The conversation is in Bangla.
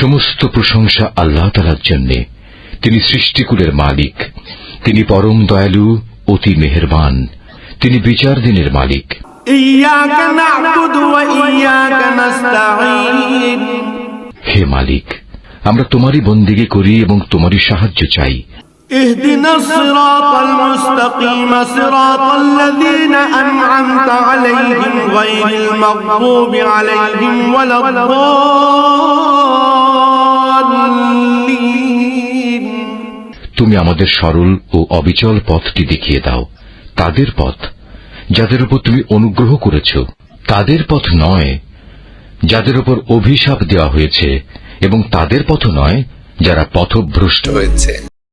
সমস্ত প্রশংসা আল্লাহ তালার জন্যে তিনি সৃষ্টিকুলের মালিক তিনি পরম দয়ালু অতি মেহেরবান তিনি বিচার দিনের মালিক إياك نعبد وإياك نستعين হে মালিক আমরা তোমারই বন্দিগে করি এবং তোমারই সাহায্য চাই اهدنا الصراط المستقيم صراط الذين أنعمت عليهم غير المغضوب عليهم ولا الضالين তুমি আমাদের সরল ও অবিচল পথটি দেখিয়ে দাও। তাদের পথ, যাদের উপর তুমি অনুগ্রহ করেছ, তাদের পথ নয়, যাদের উপর অভিশাপ দেওয়া হয়েছে, এবং তাদের পথ নয়, যারা পথভ্রষ্ট। হয়েছে।